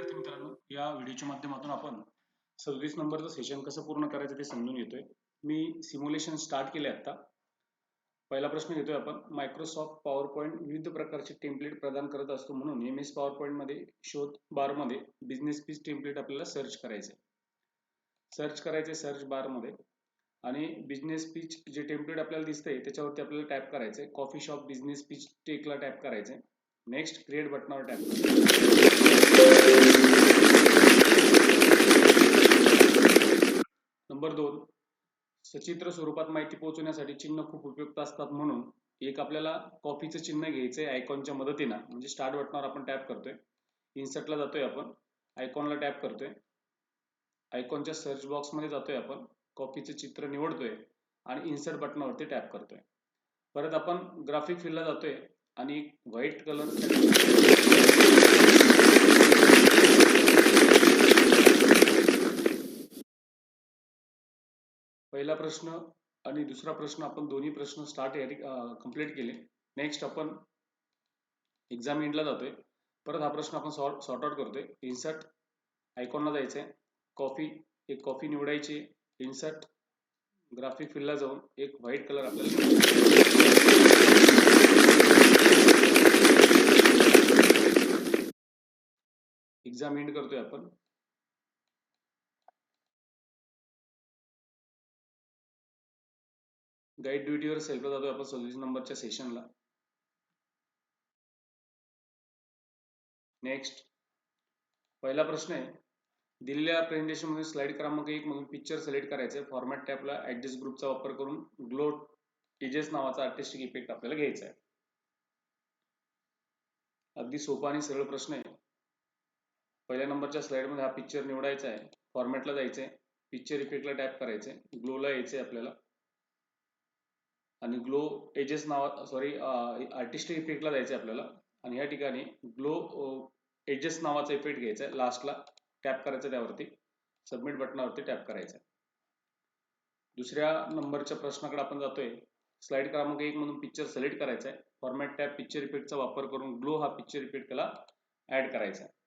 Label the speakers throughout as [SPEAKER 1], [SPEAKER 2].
[SPEAKER 1] विद्यार्थी मित्रांनो या व्हिडिओच्या माध्यमातून आपण सव्वीस नंबरचं सेशन कसं पूर्ण करायचं ते समजून घेतोय. मी सिम्युलेशन स्टार्ट केले आता पहिला प्रश्न घेतोय आपण. मायक्रोसॉफ्ट पॉवर पॉईंट विविध प्रकारचे टेम्पलेट प्रदान करत असतो म्हणून एम एस पॉवर पॉईंटमध्ये शोध बारमध्ये बिझनेस पीस टेम्पलेट आपल्याला सर्च करायचे सर्च करायचे सर्च बारमध्ये. आणि बिझनेस पीच जे टेम्पलेट आपल्याला दिसतंय त्याच्यावरती आपल्याला टॅप करायचंय. कॉफी शॉप बिझनेस पीच टेकला टॅप करायचंय. नेक्स्ट क्रिएट बटनावर टॅप नंबर दोन. सचित्र स्वरूपात माहिती पोहोचवण्यासाठी चिन्ह खूप उपयुक्त असतात म्हणून एक आपल्याला कॉफीचं चिन्ह घ्यायचंय आयकॉनच्या मदतीनं. म्हणजे स्टार्ट बटनावर आपण टॅप करतोय. इन्सर्टला जातोय आपण. आयकॉनला टॅप करतोय. आयकॉनच्या सर्च बॉक्समध्ये जातोय आपण. कॉफीचं चित्र निवडतोय. आणि इन्सर्ट बटनावरती टॅप करतोय. परत आपण ग्राफिक फील्डला जातोय. आणि व्हाईट कलर पहिला प्रश्न आणि दुसरा प्रश्न आपण दोन्ही प्रश्न स्टार्ट या कंप्लीट केले. नेक्स्ट आपण एक्झाम एंडला जातोय. परत हा प्रश्न आपण सॉर्ट सॉर्ट आउट करतोय. इन्सर्ट आयकॉनला जायचंय. कॉफी एक कॉफी निवडायची. इन्सर्ट ग्राफिक फील्डला जाऊन एक व्हाईट कलर आपल्याला एक्झाम एंड करतोय आपण. गाईड ड्युटीवर सेल्फला जातोय आपण सव्वीस नंबरच्या सेशनला नेक्स्ट पहिला प्रश्न आहे. दिलेल्या प्रेझेंटेशनमध्ये स्लाइड क्रमांक एक मधून पिक्चर सिलेक्ट करायचे फॉर्मॅट टॅबला ऍडजस्ट ग्रुपचा वापर करून ग्लो टीजेस नावाचा आर्टिस्टिक इफेक्ट आपल्याला घ्यायचा आहे. अगदी सोपा आणि सरळ प्रश्न आहे. पहिल्या नंबरच्या स्लाइडमध्ये हा पिक्चर निवडायचा आहे. फॉर्मॅटला जायचंय. पिक्चर इफेक्टला टॅप करायचंय. ग्लोला यायचंय आपल्याला. आणि ग्लो एजेस नावा सॉरी आर्टिस्टिक इफेक्टला जायचंय आपल्याला. आणि या ठिकाणी ग्लो एजेस नावाचा इफेक्ट घ्यायचा आहे. लास्टला टॅप करायचं त्यावरती. सबमिट बटनावरती टॅप करायचं दुसऱ्या नंबरच्या प्रश्नाकडे आपण जातोय. स्लाइड क्रमांक एक म्हणून पिक्चर सिलेक्ट करायचा आहे. फॉर्मॅट टॅप पिक्चर इफेक्टचा वापर करून ग्लो हा पिक्चर इफेक्ट त्याला ऍड करायचा आहे.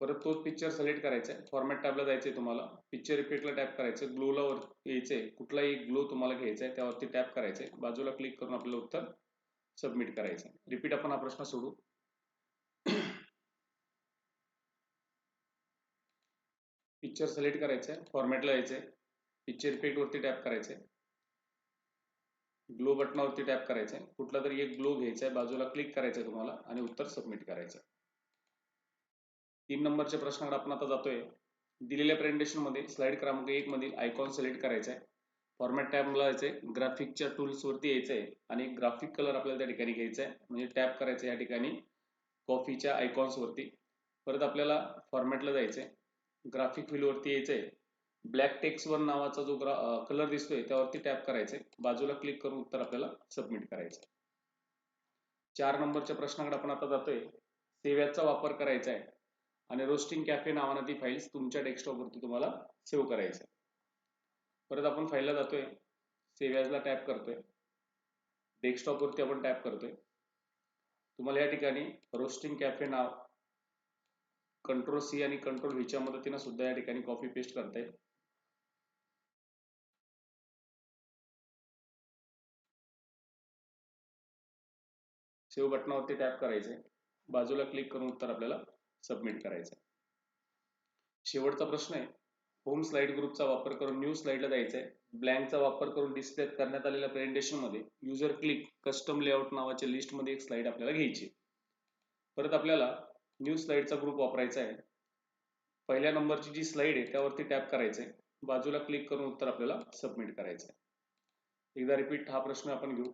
[SPEAKER 1] परत तोच पिक्चर सिलेक्ट करायचा आहे. फॉर्मॅट टॅबला जायचंय तुम्हाला. पिक्चर इफेक्टला टॅप करायचं ग्लोला वर यायचंय. कुठलाही ग्लो तुम्हाला घ्यायचा आहे त्यावरती टॅप करायचंय बाजूला क्लिक करून आपलं उत्तर सबमिट करायचं रिपीट आपण हा प्रश्न सोडू. पिक्चर सिलेक्ट करायचंय फॉर्मॅटला यायचंय. पिक्चर इफेक्ट वरती टॅप करायचंय ग्लो बटनावरती टॅप करायचंय कुठला तरी एक ग्लो घ्यायचा आहे. बाजूला क्लिक करायचंय तुम्हाला आणि उत्तर सबमिट करायचं तीन नंबरच्या प्रश्नाकडे आपण आता जातोय. दिलेल्या प्रेझेंटेशनमध्ये स्लाइड क्रमांक एक मधील आयकॉन सिलेक्ट करायचं आहे फॉर्मॅट टॅबला जायचंय ग्राफिकच्या टूल्स यायचं आहे आणि ग्राफिक कलर आपल्याला त्या ठिकाणी घ्यायचा आहे म्हणजे टॅप करायचं या ठिकाणी. कॉफीच्या आयकॉन्स वरती. परत आपल्याला फॉर्मॅटला जायचंय. ग्राफिक व्हिलवरती यायचंय. ब्लॅक टेक्स वन नावाचा जो कलर दिसतोय त्यावरती टॅप करायचंय. बाजूला क्लिक करून उत्तर आपल्याला सबमिट करायचं चार नंबरच्या प्रश्नाकडे आपण आता जातोय. सेव्याचा वापर करायचा आहे आणि रोस्टिंग कॅफे नावानं ती फाईल तुमच्या डेस्कटॉप वरती तुम्हाला सेव्ह करायचं परत आपण फाईलला जातोय. सेव्ह टॅप करतोय. डेस्कटॉप वरती आपण टॅप करतोय. तुम्हाला या ठिकाणी रोस्टिंग कॅफे नाव कंट्रोल सी आणि कंट्रोल व्हीच्या मदतीने सुद्धा या ठिकाणी कॉपी पेस्ट करता येईल. सेव्ह बटनावरती टॅप करायचंय. बाजूला क्लिक करून उत्तर आपल्याला सबमिट करायचं शेवटचा प्रश्न आहे. होम स्लाइड ग्रुपचा वापर करून न्यू स्लाइडला जायचा आहे ब्लँकचा वापर करून डिस्प्ले करण्यात आलेल्या प्रेझेंटेशनमध्ये युजर क्लिक कस्टम लेआउट नावाच्या लिस्टमध्ये एक स्लाइड आपल्याला घ्यायची परत आपल्याला न्यू स्लाइडचा ग्रुप वापरायचा आहे. पहिल्या नंबरची जी स्लाइड आहे त्यावरती टॅप करायचं आहे. बाजूला क्लिक करून उत्तर आपल्याला सबमिट करायचं आहे. एकदा रिपीट हा प्रश्न आपण घेऊ.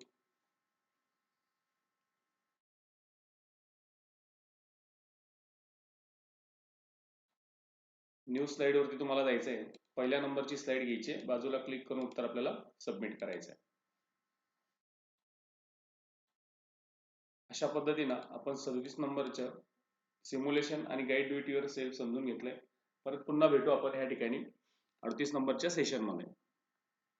[SPEAKER 1] न्यू स्लाइड वरती तुम्हाला जायचं आहे पहिल्या नंबरची स्लाइड घ्यायची बाजूला क्लिक करून उत्तर आपल्याला सबमिट करायचं आहे अशा पद्धतीनं आपण सव्वीस नंबरचं सिम्युलेशन आणि गाईड ड्युटीवर सेल्फ समजून घेतलंय. परत पुन्हा भेटू आपण ह्या ठिकाणी अडतीस नंबरच्या सेशनमध्ये